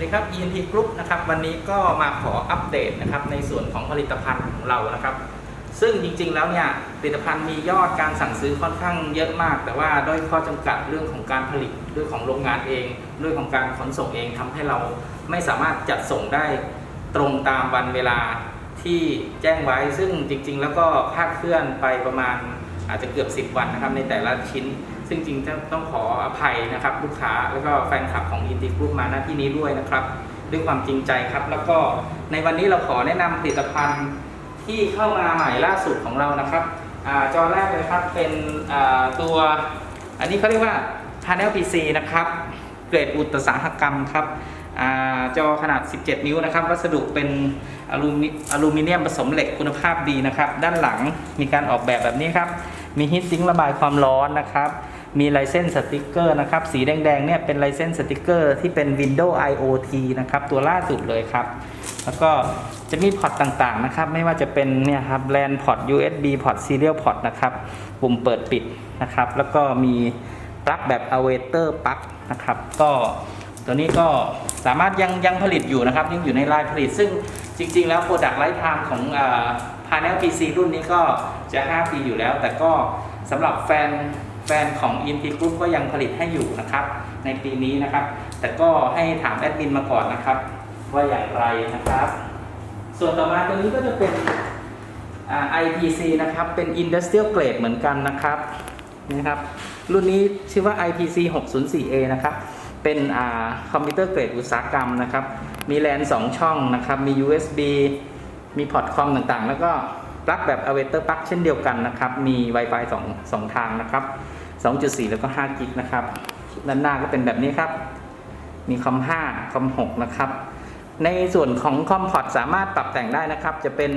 ดีครับ ENT Group นะครับวันนี้ก็มาขออัปเดตนะครับในส่วนของผลิตภัณฑ์ของเรานะครับ ซึ่งจริงๆแล้วเนี่ยผลิตภัณฑ์มียอดการสั่งซื้อค่อนข้างเยอะมาก แต่ว่าด้วยข้อจำกัดเรื่องของการผลิตเรื่องของโรงงานเองเรื่องของการขนส่งเองทำให้เราไม่สามารถจัดส่งได้ตรงตามวันเวลาที่แจ้งไว้ ซึ่งจริงๆ แล้วก็คลาดเคลื่อนไปประมาณอาจจะเกือบ 10 วันนะครับในแต่ละชิ้น ซึ่งจริงๆต้องขออภัยนะครับ ลูกค้าแล้วก็แฟนคลับของ i n d i Group มาณที่นี้ด้วยนะครับ ด้วยความจริงใจครับ แล้วก็ในวันนี้เราขอแนะนำผลิตภัณฑ์ที่เข้ามาใหม่ล่าสุดของเรานะครับอาจอแรกเลยครับเป็นอ่าตัวอันนี้เขาเรียกว่า Panel PC นะครับ เกรดอุตสาหกรรมครับอาจอขนาด 17 นิ้วนะครับ วัสดุเป็นอลูมิอลูมิเนียมผสมเหล็กคุณภาพดีนะครับ ด้านหลังมีการออกแบบแบบนี้ครับ มีฮีทซิงค์ระบายความร้อนนะครับ มีลายเส้นสติกเกอร์นะครับ สีแดงๆเนี่ยเป็นลายเส้นสติกเกอร์ที่เป็น Windows IoT นะครับ ตัวล่าสุดเลยครับ แล้วก็จะมีพอร์ตต่างๆนะครับ ไม่ว่าจะเป็นเนี่ยครับแลนพอร์ต USB พอร์ต Serial Port นะครับ ปุ่มเปิดปิดนะครับ แล้วก็มีปลั๊กแบบ a w a t o r ปลั๊กนะครับ ก็ตัวนี้ก็สามารถยังยังผลิตอยู่นะครับ ยังอยู่ในลายผลิต ซึ่งจริง ๆ แล้ว Product Lifetime ของอ่า Panel PC รุ่นนี้ก็จะ 5 ปีอยู่แล้ว แต่ก็สำหรับแฟน แฟนของ i n t Group ก็ยังผลิตให้อยู่นะครับ ในปีนี้นะครับ แต่ก็ให้ถามแอดมินมาก่อนนะครับ ว่าอย่างไรนะครับ ส่วนต่อมาตัวนี้ก็จะเป็นอ่า IPC นะครับ เป็น Industrial Grade เหมือนกันนะครับนะครับ รุ่นนี้ชื่อว่า IPC 604A นะครับ เป็นอ่าคอมพิวเตอร์เกรดอุตสาหกรรมนะครับ มีแลน 2 ช่องนะครับ มี USB มีพอร์ตคอมต่างๆ แล้วก็ปลั๊กแบบ a w a t o r ปลั๊กเช่นเดียวกันนะครับ มี Wi-Fi 2 2 ทางนะครับ 2.4 แล้วก็5กิกนะครับ ด้านหน้าก็เป็นแบบนี้ครับ มีคอม5คอม6นะครับ ในส่วนของคอมพอร์ตสามารถปรับแต่งได้นะครับ จะเป็น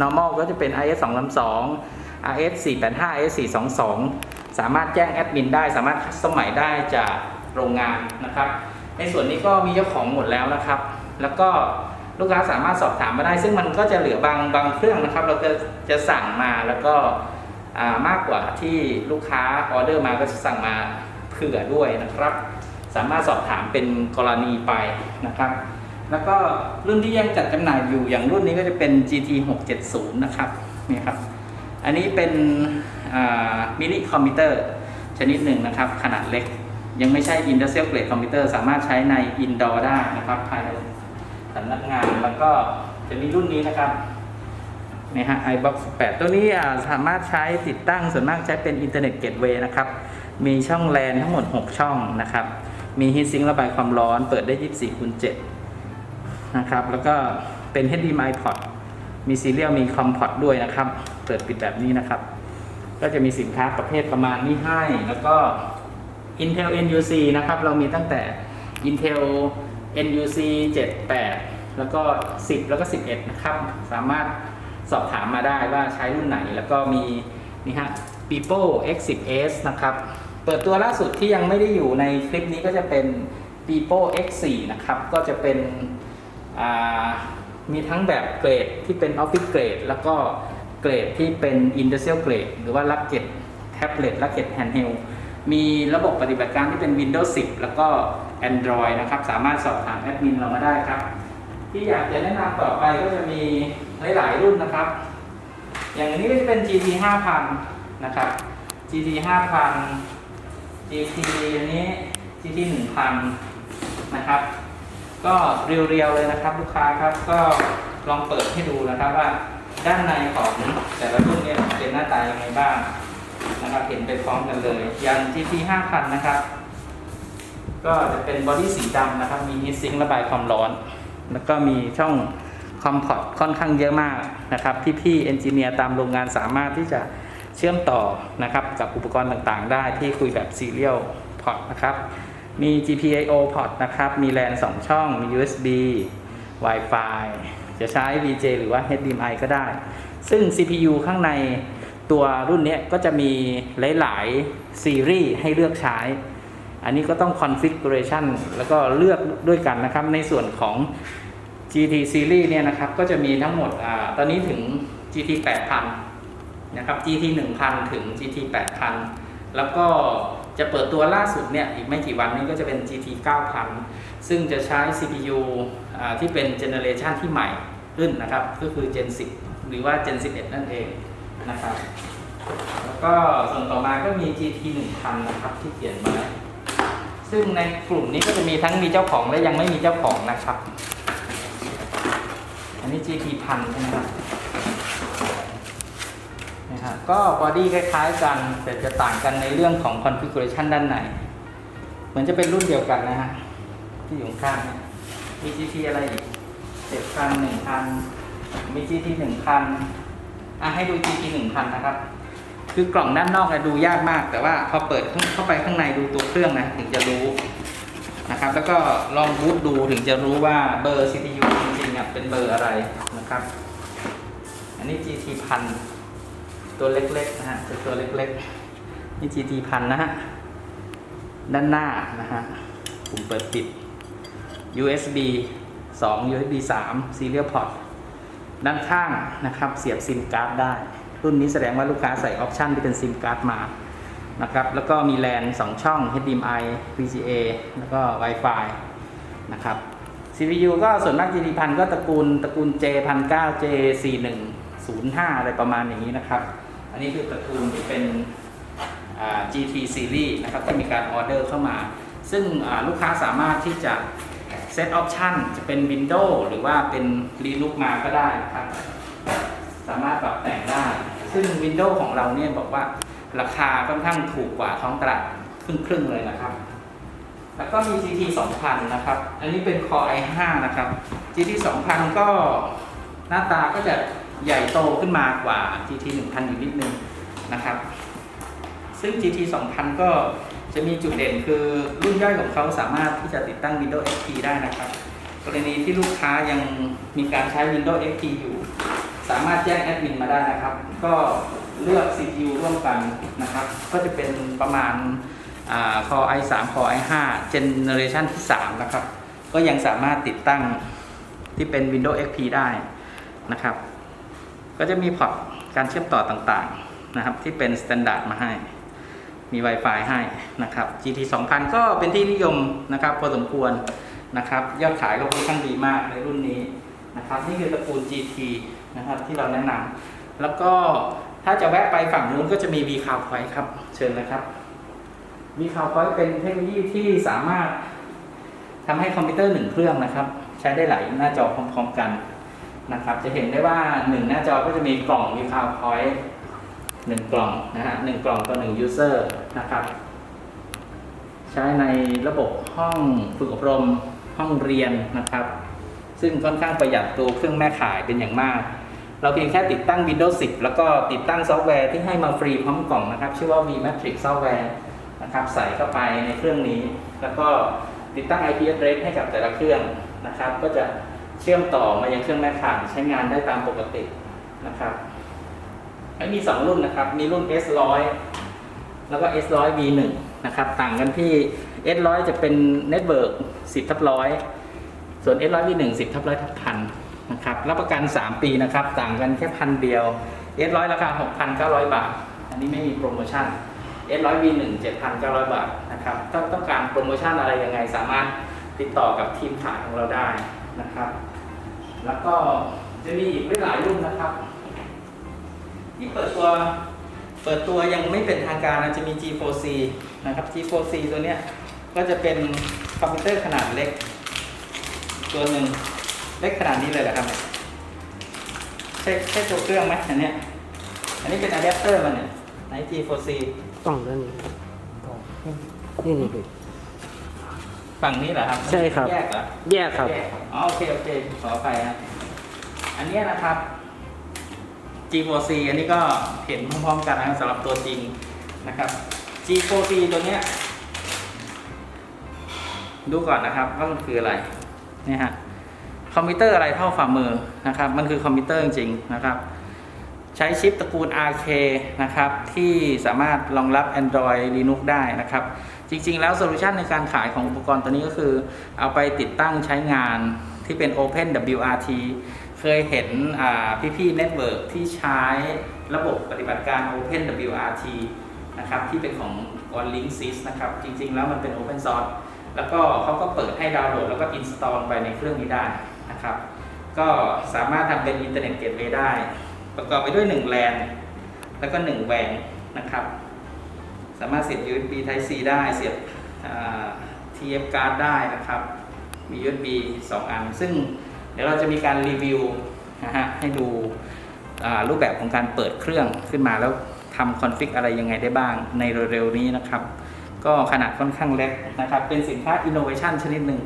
normal ก็จะเป็น IS 232 RS 485 RS 422 สามารถแจ้งแอดมินได้ สามารถคัสตอมใหม่ได้จากโรงงานนะครับ ในส่วนนี้ก็มีเจ้าของหมดแล้วนะครับ แล้วก็ลูกค้าสามารถสอบถามมาได้ ซึ่งมันก็จะเหลือบางบางเครื่องนะครับ เราจะจะสั่งมาแล้วก็ มากกว่าที่ลูกค้าออเดอร์มาก็จะสั่งมาเผื่อด้วยนะครับ สามารถสอบถามเป็นกรณีไปนะครับ แล้วก็รุ่นที่ยังจัดจำหน่ายอยู่อย่างรุ่นนี้ก็จะเป็น GT 670นะครับนี่ครับอันนี้เป็นมินิคอมพิวเตอร์ชนิดหนึ่งนะครับ ขนาดเล็กยังไม่ใช่ Industrial Grade คอมพิวเตอร์สามารถใช้ใน Indoor ได้นะครับภายในสำนักงานแล้วก็จะมีรุ่นนี้นะครับ นี่ฮะ iBox 8ตัวนี้สามารถใช้ติดตั้งส่วนมากใช้เป็น Internet Gateway นะครับ มีช่องแลนทั้งหมด 6 ช่องนะครับ มีฮีทซิงระบายความร้อนเปิดได้ 24คูณ7นะครับ แล้วก็เป็น HDMI port มีซีเรียลมีคอมพอร์ตด้วยนะครับ เปิดปิดแบบนี้นะครับ ก็จะมีสินค้าประเภทประมาณนี้ให้ แล้วก็ Intel NUC นะครับ เรามีตั้งแต่ Intel NUC 78 แล้วก็ 10 แล้วก็ 11 นะครับ สามารถ สอบถามมาได้ว่าใช้รุ่นไหนแล้วก็มีนี่ฮะ Pipo X10s นะครับ เปิดตัวล่าสุดที่ยังไม่ได้อยู่ในคลิปนี้ก็จะเป็น Pipo X4 นะครับ ก็จะเป็นมีทั้งแบบเกรดที่เป็น Office Grade แล้วก็เกรดที่เป็น Industrial Grade หรือว่า Rugged Tablet Rugged Handheld มีระบบปฏิบัติการที่เป็น Windows 10 แล้วก็ Android นะครับ สามารถสอบถามแอดมินเรามาได้ครับ ที่อยากจะแนะนำต่อไปก็จะมีหลายๆรุ่นนะครับ อย่างนี้ก็จะเป็น GT 5000 นะครับ GT 5000 GT อันนี้ GT 1000 นะครับ ก็เรียวๆเลยนะครับลูกค้าครับก็ลองเปิดให้ดูนะครับว่าด้านในของแต่ละรุ่นเนี่ยเป็นหน้าตายังไงบ้างนะครับเห็นไปพร้อมกันเลยย่าง GT 5000 นะครับ ก็จะเป็นบอดี้สีดำนะครับ มีฮีทซิงค์ระบายความร้อน แล้วก็มีช่องคอมพอร์ตค่อนข้างเยอะมากนะครับพี่ๆเอนจิเนียร์ตามโรงงานสามารถที่จะเชื่อมต่อนะครับกับอุปกรณ์ต่างๆ ได้ที่คุยแบบ Serial Port นะครับ มี GPIO port นะครับ มี LAN 2ช่อง มี USB Wi-Fi จะใช้ VJ หรือว่า HDMI ก็ได้ ซึ่ง CPU ข้างในตัวรุ่นนี้ก็จะมีหลาย ๆ ซีรีส์ให้เลือกใช้ อันนี้ก็ต้อง configuration แล้วก็เลือกด้วยกันนะครับ ในส่วนของ GT series เนี่ยนะครับก็จะมีทั้งหมดอตอนนี้ถึง GT 8000นะครับ GT 1000 ถึง GT 8000 แล้วก็จะเปิดตัวล่าสุดเนี่ยอีกไม่กี่วันนี้ก็จะเป็น GT 9000 ซึ่งจะใช้ CPU ที่เป็นเจเนอเรชันที่ใหม่ขึ้นนะครับ ก็คือ Gen 10 หรือว่า Gen 11 นั่นเองนะครับ แล้วก็ส่วนต่อมาก็มี GT 1000 นะครับที่เขียนมา ซึ่งในกลุ่มนี้ก็จะมีทั้งมีเจ้าของและยังไม่มีเจ้าของนะครับ อันนี้ GT 1000ใช่ไหมครับนะครับก็บอดี้คล้ายๆกันแต่จะต่างกันในเรื่องของ configuration ด้านในเหมือนจะเป็นรุ่นเดียวกันนะฮะที่อยู่ข้างนี่ยมี GT อะไรอีกเจ็ดพันหนึ่งพันมี GT หนึ่งพันอะให้ดู GT หนึ่งพันนะครับ คือกล่องด้านนอกอะดูยากมาก แต่ว่าพอเปิดเข้าไปข้างในดูตัวเครื่องนะถึงจะรู้นะครับ แล้วก็ลองบูตดูถึงจะรู้ว่าเบอร์ CPU จริงๆเป็นเบอร์อะไรนะครับ อันนี้ GT พันตัวเล็กๆนะฮะเป็นตัวเล็กๆนี่ GT พันนะฮะด้านหน้านะฮะปุ่มเปิดปิด USB 2 USB 3 Serial Port ด้านข้างนะครับ เสียบซิมการ์ดได้ รุ่นนี้แสดงว่าลูกค้าใส่ออปชันที่เป็นซิมการ์ดมานะครับแล้วก็มีแลน2ช่อง HDMI VGA แล้วก็ Wi-Fi นะครับ CPU ก็ส่วนมาก GT พันก็ตระกูลตระกูล J 1 9 J 4 1 0 5อะไรประมาณอย่างนี้นะครับ อันนี้คือตระกูลที่เป็นอ่า GT Series นะครับที่มีการออเดอร์เข้ามา ซึ่งลูกค้าสามารถที่จะเซตออปชันจะเป็น Windows หรือว่าเป็น Linux มาก็ได้นะครับ สามารถปรับแต่งได้ ซึ่ง Windows ของเราเนี่ยบอกว่าราคาค่อนข้างถูกกว่าท้องตลาดครึ่งๆเลยนะครับ แล้วก็มี GT 2000 นะครับ อันนี้เป็น Core i5 นะครับ GT 2000 ก็หน้าตาก็จะใหญ่โตขึ้นมากว่า GT 1000 อยู่นิดนึงนะครับ ซึ่ง GT 2000 ก็จะมีจุดเด่นคือรุ่นย่อยของเขาสามารถที่จะติดตั้ง Windows XP ได้นะครับ กรณีที่ลูกค้ายังมีการใช้ Windows XP อยู่ สามารถแจ้งแอดมินมาได้นะครับ ก็เลือก CPU ร่วมกันนะครับ ก็จะเป็นประมาณคอ i3 Core i5 Generation ที่ 3 นะครับ ก็ยังสามารถติดตั้งที่เป็น Windows XP ได้นะครับ ก็จะมีพอร์ตการเชื่อมต่อต่างๆนะครับ ที่เป็นสแตนดาร์ดมาให้ มี Wi-Fi ให้นะครับ GT 2000 ก็เป็นที่นิยมนะครับ พอสมควรนะครับ ยอดขายก็ค่อนข้างดีมากในรุ่นนี้นะครับ นี่คือตระกูล GT นะครับที่เราแนะนำแล้วก็ถ้าจะแวะไปฝั่งนู้นก็จะมี V Cloud Point ครับ เชิญนะครับ V Cloud Point เป็นเทคโนโลยีที่สามารถทำให้คอมพิวเตอร์หนึ่งเครื่องนะครับ ใช้ได้หลายหน้าจอพร้อมๆกันนะครับ จะเห็นได้ว่าหนึ่งหน้าจอก็จะมีกล่อง V Cloud Point หนึ่งกล่องนะฮะหนึ่งกล่องต่อหนึ่ง user นะครับ ใช้ในระบบห้องฝึกอบรมห้องเรียนนะครับ ซึ่งค่อนข้างประหยัดตัวเครื่องแม่ข่ายเป็นอย่างมาก เราเพียงแค่ติดตั้ง Windows 10 แล้วก็ติดตั้งซอฟต์แวร์ที่ให้มาฟรีพร้อมกล่องนะครับ ชื่อว่า vMatrix Software นะครับใส่เข้าไปในเครื่องนี้ แล้วก็ติดตั้ง IP address ให้กับแต่ละเครื่องนะครับ ก็จะเชื่อมต่อมายังเครื่องแม่ข่ายใช้งานได้ตามปกตินะครับมี 2 รุ่นนะครับ มีรุ่น S100 แล้วก็ S100 V1 นะครับ ต่างกันที่ S100 จะเป็น Network 10ทับร้อยส่วน S100 V1 10ทับร้อยทับพัน นะครับรับประกัน 3 ปีนะครับ ต่างกันแค่พันเดียว S100 ราคา 6,900 บาท อันนี้ไม่มีโปรโมชั่น S100 V1 7,900บาทนะครับถ้าต้องการโปรโมชั่นอะไรยังไงสามารถติดต่อกับทีมขายของเราได้นะครับ แล้วก็จะมีอีกหลายรุ่นนะครับ ที่เปิดตัวเปิดตัวยังไม่เป็นทางการนะจะมี G4C นะครับ G4C ตัวเนี้ยก็จะเป็นคอมพิวเตอร์ขนาดเล็ก ตัวหนึ่ง เล็กขนาดนี้เลยเหรอครับเนี่ยใช่ใช่ตัวเครื่องไหมอันเนี้ยอันนี้เป็นอะแดปเตอร์มันเนี่ยไหน G4C กล่องด้านนี้นี่นี่ดูฝั่งนี้เหรอครับใช่ครับ แยกเหรอแยกครับ แยกอ๋อโอเคโอเคขอไปครับ อันเนี้ยนะครับ G4C อันนี้ก็เห็นพร้อมๆกันนะครับสำหรับตัวจริงนะครับ G4C ตัวเนี้ย ดูก่อนนะครับว่ามันคืออะไรเนี่ยฮะ คอมพิวเตอร์อะไรเท่าฝ่ามือนะครับ มันคือคอมพิวเตอร์จริงๆนะครับ ใช้ชิปตระกูล RK นะครับ ที่สามารถรองรับ Android Linux ได้นะครับ จริงๆ แล้วโซลูชันในการขายของอุปกรณ์ตัวนี้ก็คือ เอาไปติดตั้งใช้งานที่เป็น Open WRT เคยเห็นพี่ๆเน็ตเวิร์กที่ใช้ระบบปฏิบัติการ Open WRT นะครับ ที่เป็นของ on Linksys นะครับ จริงๆ แล้วมันเป็น Open Source แล้วก็เขาก็เปิดให้ดาวน์โหลดแล้วก็ install ไปในเครื่องนี้ได้ นะครับ ก็สามารถทำเป็น Internet Gateway ได้ ประกอบไปด้วย1 LAN แล้วก็1 WAN นนะครับ สามารถเสียบ USB Type C ได้เสียบ TF card ได้นะครับ มี USB 2 อัน ซึ่งเดี๋ยวเราจะมีการรีวิวนะฮะให้ดูรูปแบบของการเปิดเครื่องขึ้นมาแล้วทำคอนฟิกอะไรยังไงได้บ้างในเร็วๆนี้นะครับ ก็ขนาดค่อนข้างเล็กนะครับ เป็นสินค้า innovation ชนิดหนึ่ง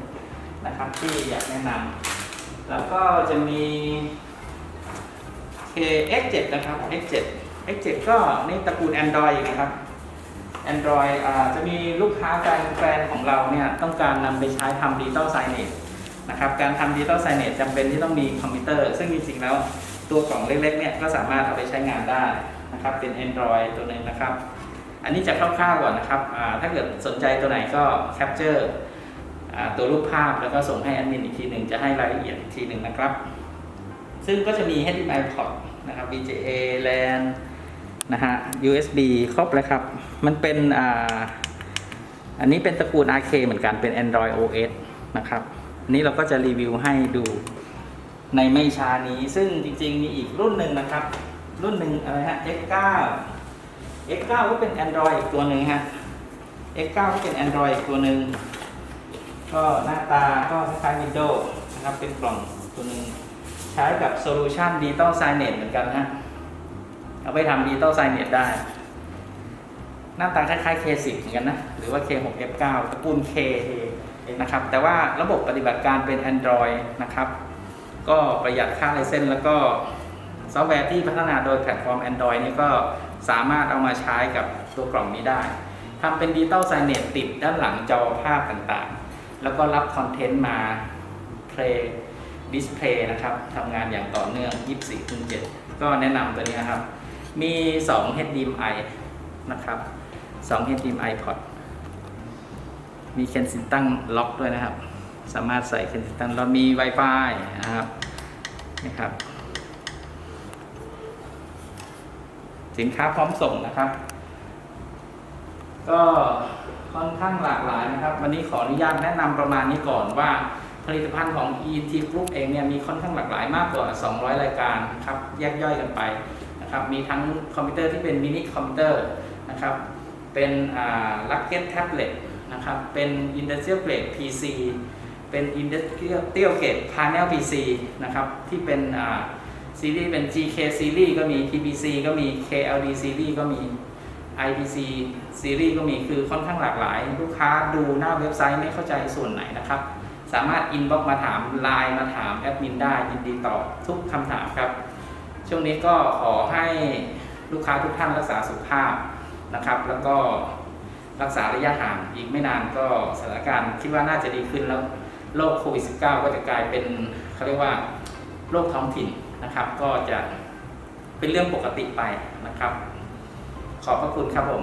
นะครับ ที่อยากแนะนำ แล้วก็จะมี KX7 นะครับ X7 X7 ก็นี่ตระกูล Android อีกนะครับ Android อ่าจะมีลูกค้าแฟนแฟนของเราเนี่ยต้องการนำไปใช้ทำดิจิตอลไซเนตนะครับการทำดิจิตอลไซเนตจำเป็นที่ต้องมีคอมพิวเตอร์ ซึ่งจริงๆแล้วตัวกล่องเล็กๆเนี่ยก็สามารถเอาไปใช้งานได้นะครับเป็น Android ตัวหนึ่งนะครับ อันนี้จะคร่าวๆก่อนนะครับอ่าถ้าเกิดสนใจตัวไหนก็แคปเจอร์ ตัวรูปภาพแล้วก็ส่งให้แอดมินอีกทีหนึ่งจะให้รายละเอียดอีกทีหนึ่งนะครับ ซึ่งก็จะมี HDMI port นะครับ VGA LAN นะฮะ USB ครบเลยครับ มันเป็นอ่าอันนี้เป็นตระกูล RK เหมือนกันเป็น Android OS นะครับอันนี้เราก็จะรีวิวให้ดูในไม่ช้านี้ ซึ่งจริงๆ มีอีกรุ่นหนึ่งนะครับ รุ่นหนึ่งอะไรฮะ X9 X9 ก็เป็น Android อีกตัวหนึ่งฮะ X9 ก็เป็น Android อีกตัวหนึ่ง ก็หน้าตาก็คล้ายๆ Windows นะครับเป็นกล่องตัวหนึ่งใช้กับ Solution Digital Signage เหมือนกันนะเอาไปทำ Digital Signage ได้ หน้าตาคล้ายๆ K10 เหมือนกันนะ หรือว่า K6F9 ตระกูล K นะครับ แต่ว่าระบบปฏิบัติการเป็น Android นะครับ ก็ประหยัดค่าไลเซนส์แล้วก็ซอฟต์แวร์ที่พัฒนาโดยแพลตฟอร์ม Android นี่ก็สามารถเอามาใช้กับตัวกล่องนี้ได้ทำเป็นดิจิตอลไซเนตติดด้านหลังจอภาพต่างๆ แล้วก็รับคอนเทนต์มาเพลย์ดิสเพลย์นะครับทำงานอย่างต่อเนื่อง 24คูณ7ก็แนะนำตัวนี้นะครับ มี 2 HDMI นะครับ 2 HDMI port มีเคนซินตั้งล็อกด้วยนะครับ สามารถใส่เคนซินตั้งแล้วมี Wi-Fi นะครับนะครับ สินค้าพร้อมส่งนะครับ ก็ค่อนข้างหลากหลายนะครับ วันนี้ขออนุญาตแนะนำประมาณนี้ก่อนว่าผลิตภัณฑ์ของ ET Group เองเนี่ยมีค่อนข้างหลากหลายมากกว่า 200 รายการนะครับแยกย่อยกันไปนะครับมีทั้งคอมพิวเตอร์ที่เป็นมินิคอมพิวเตอร์นะครับเป็นลักเก็ตแท็บเล็ตนะครับเป็น Industrial Grade PC เป็น Industrial Grade Panel PC นะครับที่เป็นอ่าซีรีส์เป็น GK ซีรีส์ก็มี PPC ก็มี KLD ซีรีส์ก็มี IPC ซีรีส์ก็มีคือค่อนข้างหลากหลาย ลูกค้าดูหน้าเว็บไซต์ไม่เข้าใจส่วนไหนนะครับ สามารถอินบ็อกมาถามไลน์มาถามแอดมินได้ยินดีตอบทุกคำถามครับ ช่วงนี้ก็ขอให้ลูกค้าทุกท่านรักษาสุขภาพนะครับ แล้วก็รักษาระยะห่างอีกไม่นานก็สถานการณ์คิดว่าน่าจะดีขึ้นแล้วโรคโควิด -19 ก็จะกลายเป็นเขาเรียกว่าโรคท้องถิ่นนะครับ ก็จะเป็นเรื่องปกติไปนะครับ ขอบพระคุณครับผม